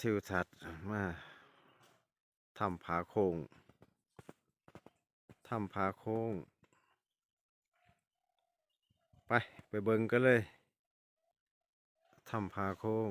ทิวทัศน์มาถ้ำผาโค้งถ้ำผาโค้ง ไปไปเบิ่งกันเลยถ้ำผาโค้ง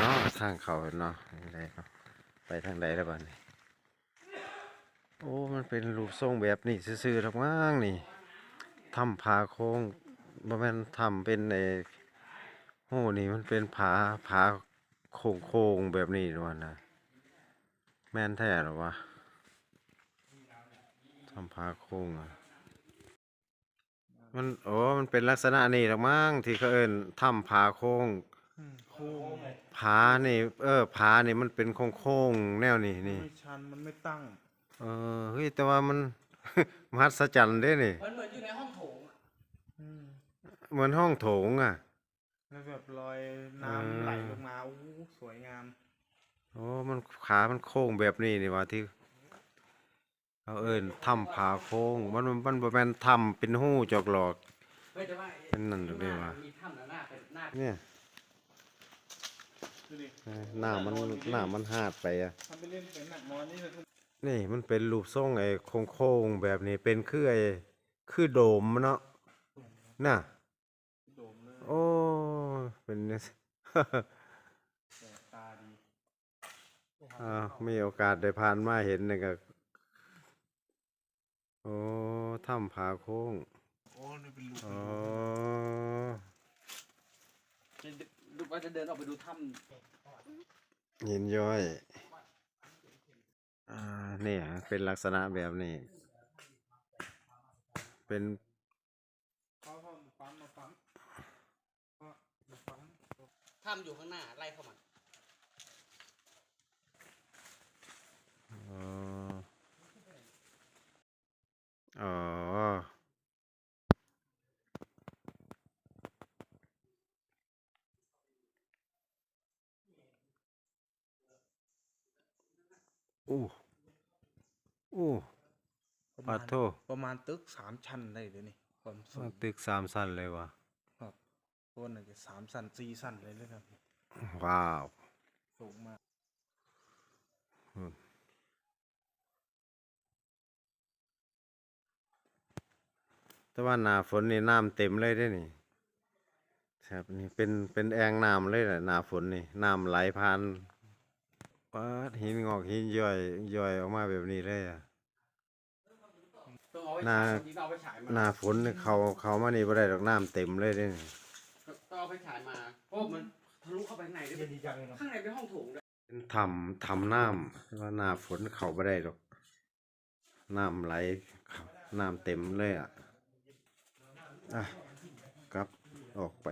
เนาะทางเขาเนาะทางใดเนาะไปทางใดแล้วบ้านี้โอ้ มันเป็นรูปทรงแบบนี้ซื่อๆหรอกมั้งนี่ถ้ำผาโค้งบ่แม่นถ้ำเป็นไอ้ โอ้นี่มันเป็นผาผาโค้งโค้งๆแบบนี้ด้วยนะ แม่นแท้เหรอวะถ้ำผาโค้งอะมันโอ้มันเป็นลักษณะนี้หรอกมั้งที่เขาเอิ้นถ้ำผาโค้งอืมโค้งผานี่ เออผานี่มันเป็นโค้งๆแนวนี้นี่ ไม่ชันมันไม่ตั้ง เออเฮ้ยแต่ว่ามัน มหัศจรรย์เด้นี่มันเหมือนอยู่ในห้องโถงอะอืมเหมือนห้องโถงอะ แล้วแบบรอยเออน้ำไหลลงมาอู้สวยงาม โอ้มันขามันโค้งแบบนี้นี่ว่าที่เขาเอิ้นถ้ำผาโค้ง มันมันมันบ่แม่นถ้ำเป็นหู้จอกหลอก เฮ้ยแต่ว่าเป็นนั่นหรือเปล่าวะ มีถ้ำหน้าเป็นหน้าเนี่ยดูดิเออหน้ามันหน้ามันหาดไปอะ ทำไปเล่นเป็นหนักมอนนี่เลยนี่มันเป็นรูปทรงไอ้โค้งๆแบบนี้เป็นคือไอ้คือโดมเนาะน่ะ โดมเลย โอ้ เป็นเนี่ยแสบตาดีอ่ามีโอกาสได้ผ่านมาเห็นนี่ก็โอ้ถ้ำผาโค้งโอ้นี่เป็นลูกอ๋อจะดูว่าจะเดินออกไปดูถ้หินย้อยอ่าเนี่ยเป็นลักษณะแบบนี้ เป็น เขาเขามาปั๊มมาปั๊มก็มาปั๊มำ ถ้ำอยู่ข้างหน้าไล่เข้ามาอ๋ออ๋ออู้อู้ประปัมาดณโทประมาณตึกสามชั้นได้เลยนี่ความสูง ตึกสามสั้นเลยวะครับ ต้นอาจจะสามชั้นสี่ชั้นเลยเลยครับ ว้าว สูงมากแต่ว่าหนาฝนนี่น้ำเต็มเลยได้อนี่ครับนี่เป็นเป็นแอ่งน้ำเลยแหละหนาฝนนี่น้ำไหลผ่านปาดหินงอกหินย่อยย่อยออกมาแบบนี้เลยอะต้องเอาไปหน้าฉายจริงๆต้องเอาไปฉายมาหนาฝนนี่เขาเขามานี่บ่ได้ดอกน้ำเต็มเลยเด้อนี่ ต้องเอาไปฉายมาเพราะมันทะลุเข้าไปข้างในด้วยดีจังเลยเนาะข้างในเป็นห้องโถงด้วยเป็นทำทำน้ำแต่ว่าหนาฝนเขาบ่ได้ดอกน้ำไหลเข้าน้ำเต็มเลยอะอะกลับออกไป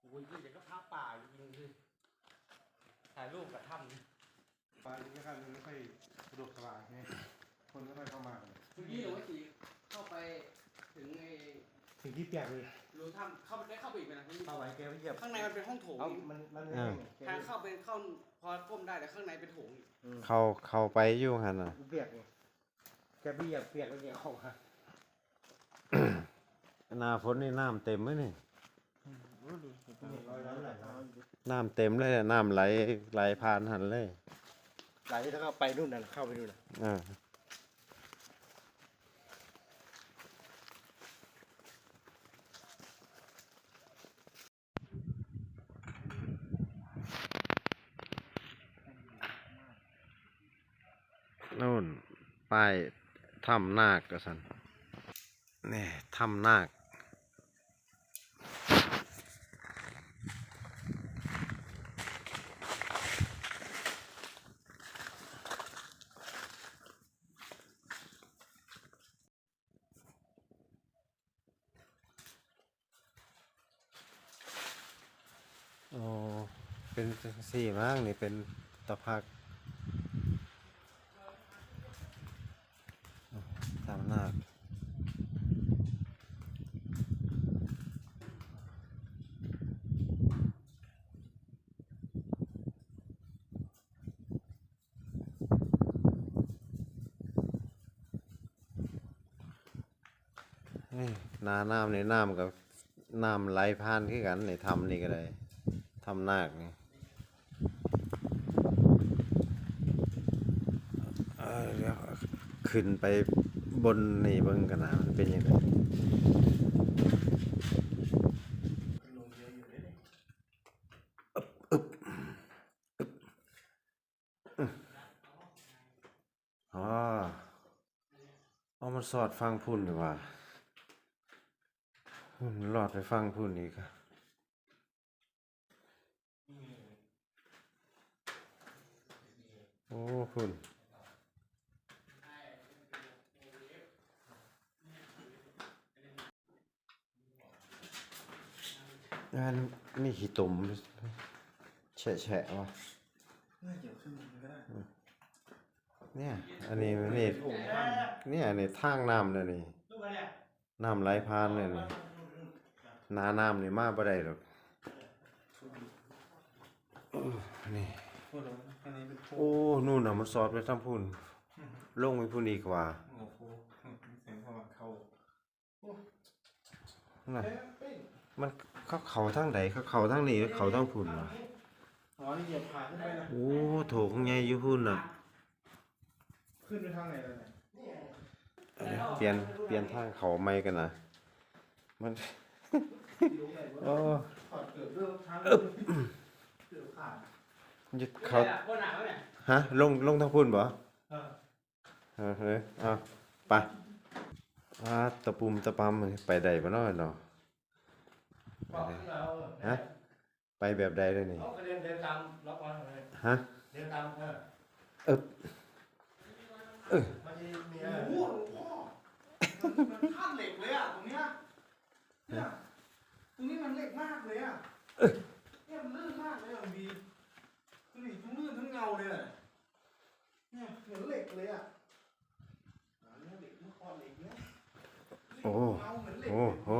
โอ้ยยิ่งเดี๋ยวก็ท้าป่าจริงๆคือ ถ่ายรูปกับถ้ำนี่ปลาที่ข้างนี้ไม่ค่อยสะดวกสบายไงคนไม่ค่อยเข้ามาเลยเมื่อกี้หนูว่าสีเข้าไปถึงไอ้สิ่งที่เปียกเลยรูถ้ำเข้าไปได้เข้าไปอีกไหมนะเข้าไว้แกไม่เหยียบข้างในมันเป็นห้องโถงเอาอีกมันมันอ่าทางเข้าเป็นเข้าพอก้มได้แต่ข้างในเป็นโถงอีกเขาเขาไปอยู่หันอะเปียกไงแกไม่เหยียบเปียกแล้วแกเข้ามาหนาฝนนี่น้ำเต็มเลยนี่รอย น้ำไหลน้ำเต็มเลยอะน้ำไหลไหลผ่านหันเลยไหลแล้วก็ไปนู่นน่ะเข้าไปนู่นน่ะอ่านู่นป้ายถ้ำนาคกระสันนี่ถ้ำนาค โอเป็นสี่มากนี่เป็นตะพักสามนาคนาน้ำในน้ำกับน้ำไหลผ่านขึ้นกันในทำนี่ก็ได้ ทำนาคนี่ขึ้นไปบนนี่เบิ่งกันนะมันเป็นยังไงเอะอยู่เลยเนี่ยอ๋อเอามันสอดฟังพุ่นดีกว่าพุ่นหลอดไปฟังพุ่นอีกอะ โอ้พุ่นงานนี่ขี้ตุ่มแฉะแฉะวะน่าเกี่ยวขึ้นมันก็ได้เนี่ย อันนี้นี่โอ้ข้างเนี่ยนี่ทางน้ำเลยนี่ลูกอะไรเนี่ยน้ำไหลผ่านเลยนี่หนาน้ำนี่มาบ่ได้หรอกเออนี่พวกเรา อันนี้เป็นพวกโอ้ นู่นน่ะมันสอดไปทางพุ่น ลงไปพุ่นอีกว่าโอ้โหเสียงสว่างเข้าน่ะเอ๊ะเอ้ยมันเขาเขาทางใดเขาเขาทางนี้หรือเขาทางพุ่นวะอ๋อนี่เหยียบผ่านขึ้นไปนะโอ้โถงใหญ่อยู่พุ่นน่ะขึ้นไปทางไหนแล้วเนี่ยเดี๋ยวเปลี่ยนเปลี่ยนทางเขาใหม่กันนะมันรู้ไหนว่าโอ้ถอดเกือบเรื่องทางเกือบขาด ยึดเขาเขาคนหนาวเนี่ยฮะลงลงทางพุ่นบ่เออเออเฮ้ยเอาไปอาตะปุ่มตะปำมันไปได้บ่เนาะเนาะบอกขึ้นมาเอาฮะไปแบบใดเลยนี่เอาก็เดินเดินตามล็อกมาเลยฮะเดินตามเออเอบเออมันมีมีอะไรโอ้โหหลวงพ่อมันมันขั้นเหล็กเลยอะตรงเนี้ยเนี่ยตรงนี้มันเหล็กมากเลยอะเนี่ยมันลื่นมากเลยอะบีดูดิทั้งลื่นทั้งเงาเลยอะเนี่ย เหมือนเหล็กเลยอะอ่าเนี่ยเหล็กเมื่อก่อนเหล็กเนี่ยโอ้เงาเหมือนเหล็กโอ้โห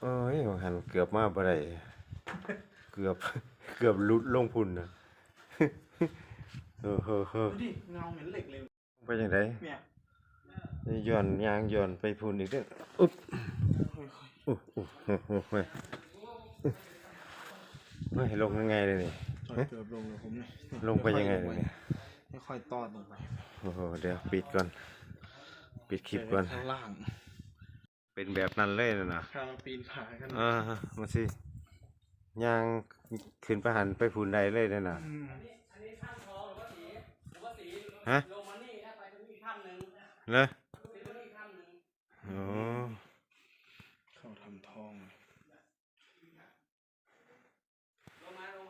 เอ้ยว่าหันเกือบมาบ่ได้เกือบเกือบหลุดลงพุ่นน่ะเออเฮ้อเฮ้อดูดิเงาเหมือนเหล็กเลยไปจังไดเนี่ยนี่ย้อนยางย้อนไปพุ่นอีกเด้ออุ๊บอุ๊บอุ๊บโอ้โหเฮ้ยเฮ้ยลงยังไงเลยนี่ถอย เกือบลงเลยผมเนี่ยลงไปยังไงเลยเนี่ยค่อยๆตอดลงไปโอ้โหเดี๋ยวปิดก่อน ปิดคลิปก่อนข้างล่าง เป็นแบบนั้นเลยนะนะกำลังปีนผากันอ่ามาสิย่างขึ้นไปหันไปพูนใดเลยนะนะอืมอันนี้ถ้ำทองหรือว่าสีหรือว่าสีฮะลงมานี่ถ้าไปตรงนี้อีกถ้ำหนึ่งเลยสีตรงนี้อีกถ้ำหนึ่งอ๋อ เขาทำทอง ลงมาลง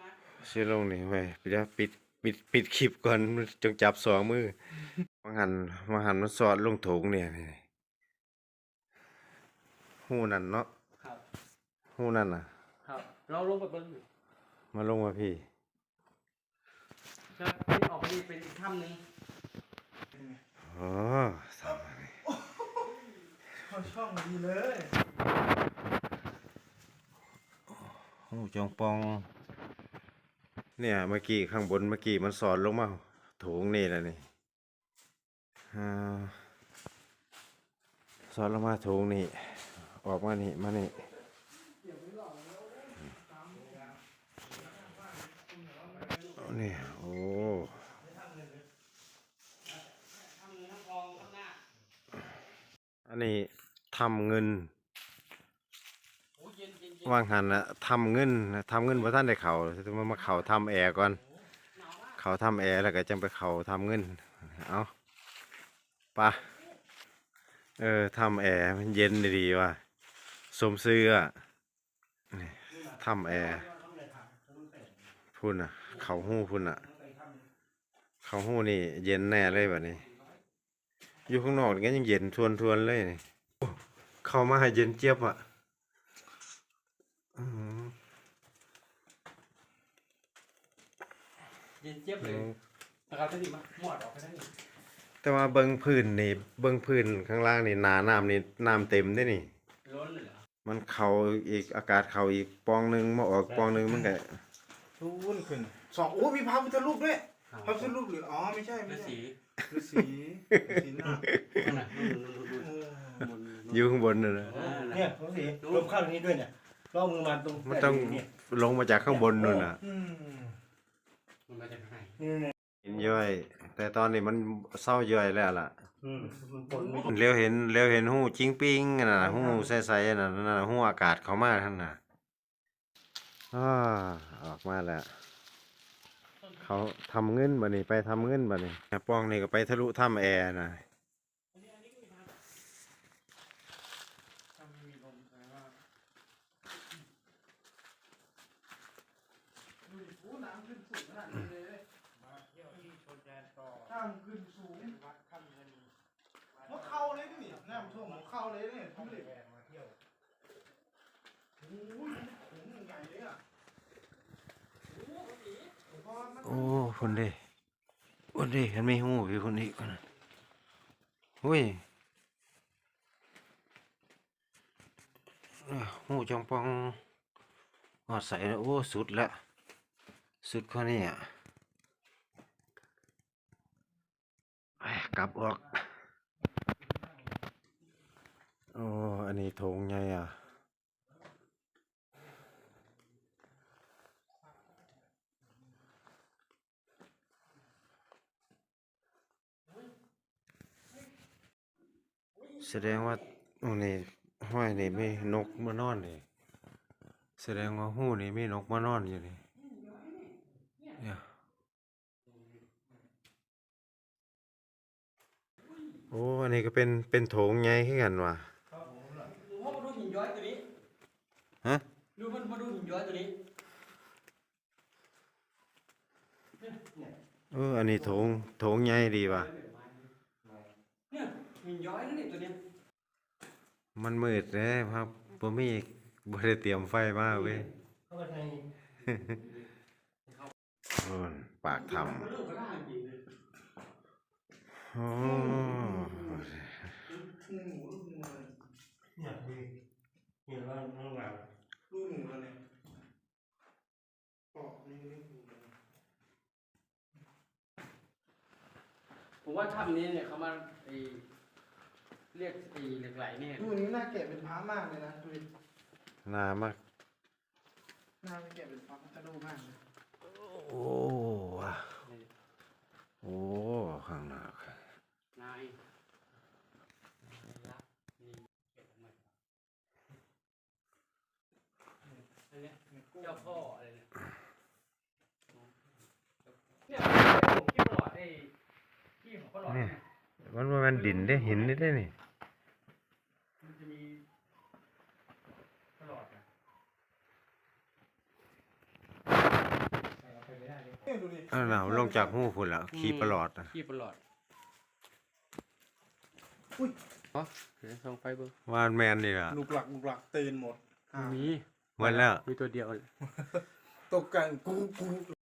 มาสิลงนี่ไว้เดี๋ยวปิดปิดปิดคลิปก่อนมันจงจับสองมือมาหันมาหันมันสอดลงโถงเนี่ยนี่หูนั่นเนาะครับหูนั่นน่ะ ครับ เราลงไปบนมาลงมาพี่จะนี่ออกไปนี่เป็นอีกถ้ำหนึ่งอ๋อสามอันนี้เขาช่องดีเลย หูจงปอง เนี่ยเมื่อกี้ข้างบนเมื่อกี้มันสอดลงมาโถงนี่แหละนี่สอดลงมาโถงนี่ ออกมานี่มานี่นี่โอ้อันนี้ทำเงิน โอ้เย็นเย็นเย็น ว่างหันนะทำเงินทำเงินบ่ท่านได้เขาจะมามาเขาทำแอร์ก่อน เขาทำแอร์แล้วก็จังไปเขาทำเงิน เอาปะเออทำแอร์มันเย็นดีว่ะสมซื้ออะทำแอร์พุ่นอะ เขาหู้พุ่นอะ เขาหู้นี่ เย็นแน่เลยแบบนี้ อยู่ข้างนอกนี่ก็ยังเย็นทวนทวนๆเลยนี่เข้ามาเย็นเจี๊ยบอะ เย็นเจี๊ยบเลยนะครับท่านนี่มาหมวดออกไปท่านนี่แต่ว่าเบิ้งพื้นนี่เบิ้งพื้นข้างล่างนี่หนาน้ำนี่น้ำเต็มได้นี่ ล้นเลยเหรอมันเข้าอีกอากาศเข้าอีกปองหนึงมาออกปองหนึงมันก็ทุ่นขึ้นสองโอ้มีพระพุทธรูปด้วยพระพุทธรูปหรืออ๋อไม่ใช่ไม่เป็นใช่สีฤาษีฤาษีนาคนั่นน่ะนู่นนู่นนู่นเออนู่นนู่นอยู่ข้างบนน่ะนะ เออเนี่ยสงสีลมเข้าตรงนี้ด้วยเนี่ย ล่อมือมาตรงมันต้องเนี่ยลงมาจากข้างบนนู่นน่ะอืมมันมาจากไหนนี่เนี่ยเห็นย่อย แต่ตอนนี้มันเศร้าย่อยแล้วล่ะอืมมันปนไม่เลี้ยวเห็นเลี้ยวเห็นหูจิ้งปิ้งนั่นน่ะหูใสๆนั่นน่ะนั่นน่ะหูอากาศเข้ามาท่านน่ะอ้าออกมาแล้ว เขาทำเงินบ่นี่ไปทำเงินบ่นี่ป้องนี่ก็ไปทะลุถ้ำแอร์นะ ดูดิโอ้น้ำขึ้นสูงขนาดนี้เลยน้ำขึ้นสูงหัวเข่าเลยนี่น้ำท่วมหัวเข่าเลยนี่ทุเรศโอ้ยถุงใหญ่เลยอะโอ้โหโอ้คนเด้คนเด้เห็นไหมหูพี่คนนี้คนนั้นหุ้ยเอ้อหูจองปองหอดใส่แล้วโอ้สุดละสุดข้อนี้อะไปกลับออก โอ้อันนี้โถงใหญ่อะ แสดงว่าตรงนี้ห้อยนี่ไมีนกมานอนนี่ แสดงว่าหู้นี่ไมีนกมานอนอยู่นี่เนี่ยโอ้ อันนี้ก็เป็น เป็นโถงใหญ่ขึ้นกันว่ะ ดูพ่อมาดูหินย้อยตัวนี้ ฮะดูมันมาดูหินย้อยตัวนี้เอออันนี้โถงโถงใหญ่ดีว่ะเนี่ยหินย้อยนั่นนี่ตัวเนี้ยมันมืดเลยครับบ่มีบ่ได้เตรียมไฟมาเว้ยเข้าไปในโอ้นปากถ้มันเริ่มกระด้างจริงเลยำโอ้ ทุ่งหมูลูกหมูเลย เนี่ยมีเนี่ยว่าน้องหลัง ลูกหมูแล้วเนี่ยปอกนี่นี่หมูเลย ผมว่าถ้ำนี้เนี่ยเขามาไอเรียกไอเหล็กไหลเนี่ยดูนี้น่าแกะเป็นพระมากเลยนะดูดิหนามาก น่าไปแกะเป็นพระพุทธรูปมากเลยโอ้ว่ะโอ้ข้างหน้าค่ะนายนี่เก็บมาอันเนี้ยเจ้าพ่ออะไรเนี่ยเนี่ยผมคิดตลอดไอ้ที่ของพ่อหลอดเนี่ยมันบ่แมันดินได้หินนี่ได้นี่มันจะมีตลอดนะเนี่ยดูดิอันน่ะลงจากหูพุ่นละขี่ประหลอดน่ะขี้ประหลอดอุ้ยอ๋อเดี๋ยวส่องไฟเบิ้งวานแมนนี่ล่ะลูกหลักลูกหลักตื่นหมดอ่ามีหมดแล้วมีตัวเดียวเลย ตกกันกูกู